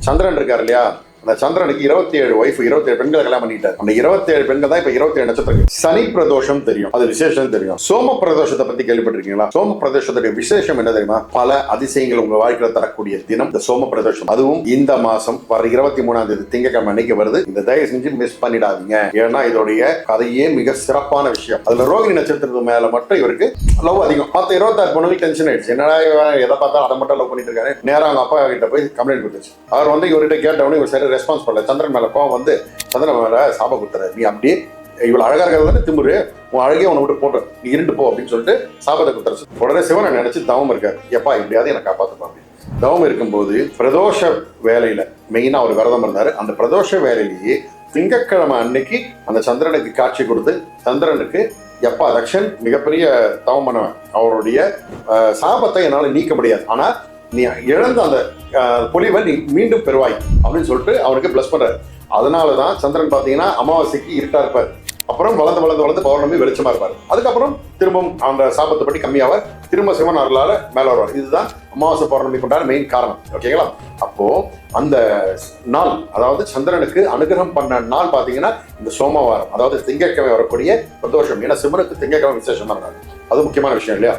சந்திரன் இருக்கார் இல்லையா? அந்த சந்திரனுக்கு இருபத்தி ஏழு ஒய்ஃப் இருபத்தி ஏழு பெண்களை கல்யாணம் பண்ணிட்டார் அந்த இருபத்தி ஏழு பெண்கள் தான் இப்ப இருபத்தி ஏழு நட்சத்திரம் சனி பிரதோஷம் தெரியும். அது விசேஷம் தெரியும். சோம பிரதோஷத்தை பத்தி கேள்விப்பட்டிருக்கீங்களா? சோம பிரதோஷத்துடைய விசேஷம் என்ன தெரியுமா? பல அதிசயங்கள் உங்க வாழ்க்கையில தரக்கூடிய தினம் இந்த சோம பிரதோஷம். அதுவும் இந்த மாசம் வர இருபத்தி மூணாம் தேதி திங்கக்கிழமை அன்னைக்கு வருது. இந்த தயவு செஞ்சு மிஸ் பண்ணிடாதீங்க. ஏன்னா இதோடைய கதையே மிக சிறப்பான விஷயம். அதுல ரோகிணி நட்சத்திரத்து மேல மட்டும் இவருக்கு லவ் அதிகம். மத்த இருபத்தாறு பொண்ணுங்களுக்கு டென்ஷன் ஆயிடுச்சு. என்னடா எதை பார்த்தா அதை மட்டும் லவ் பண்ணிட்டு இருக்காரு. நேரம் அவங்க அப்பா கிட்ட போய் கம்ப்ளைண்ட் கொடுத்துச்சு. அவர் வந்து இவர்கிட்ட கேட்டவொடனே இவர் சரி ரெஸ்பான்ஸ் பண்ணல. சந்திரன் மேல கோவம் வந்து சந்திரன் மேல சாப கொடுத்தாரு நீ அப்படியே இவ்வளவு அழகாக இருக்கிறது திமுரு. உன் அழகே உன்னை விட்டு போட்டு நீ இருண்டு போ அப்படின்னு சொல்லிட்டு சாபத்தை கொடுத்தாரு உடனே சிவனை நினைச்சு தவம் இருக்காரு. எப்பா எப்படியாவது என்னை காப்பாத்துப்பா தவம் இருக்கும்போது பிரதோஷ வேலையில மெயினா அவர் விரதம் இருந்தார். அந்த பிரதோஷ வேலையிலேயே திங்கட்கிழமை அன்னைக்கு அந்த சந்திரனுக்கு காட்சி கொடுத்து சந்திரனுக்கு எப்பா தக்ஷன் மிகப்பெரிய தவம் பண்ணுவேன். அவருடைய சாபத்தை என்னால் நீக்க முடியாது. ஆனால் நீ இழந்த அந்த பொலிவை நீ மீண்டும் பெறுவாய் அப்படின்னு சொல்லிட்டு அவனுக்கு ப்ளஸ் பண்றாரு. அதனால தான் சந்திரன் பார்த்தீங்கன்னா அமாவாசைக்கு இருட்டா இருப்பார். அப்புறம் வளர்ந்து வளர்ந்து வளர்ந்து பௌர்ணமி வெளிச்சமா இருப்பார். அதுக்கப்புறம் திரும்பவும் அந்த சாபத்தை பற்றி கம்மியாவார் திரும்ப சிவன் அருளால மேல வருவார். இதுதான் அமாவாசை பௌர்ணமி கொண்டாட மெயின் காரணம். ஓகேங்களா அப்போ அந்த நாள் அதாவது சந்திரனுக்கு அனுகிரகம் பண்ண நாள் பாத்தீங்கன்னா இந்த சோமவாரம். அதாவது திங்கட்கிழமை வரக்கூடிய பிரதோஷம் ஏன்னா சிவனுக்கு திங்கட்கிழமை விசேஷமா இருந்தார் அது முக்கியமான விஷயம் இல்லையா?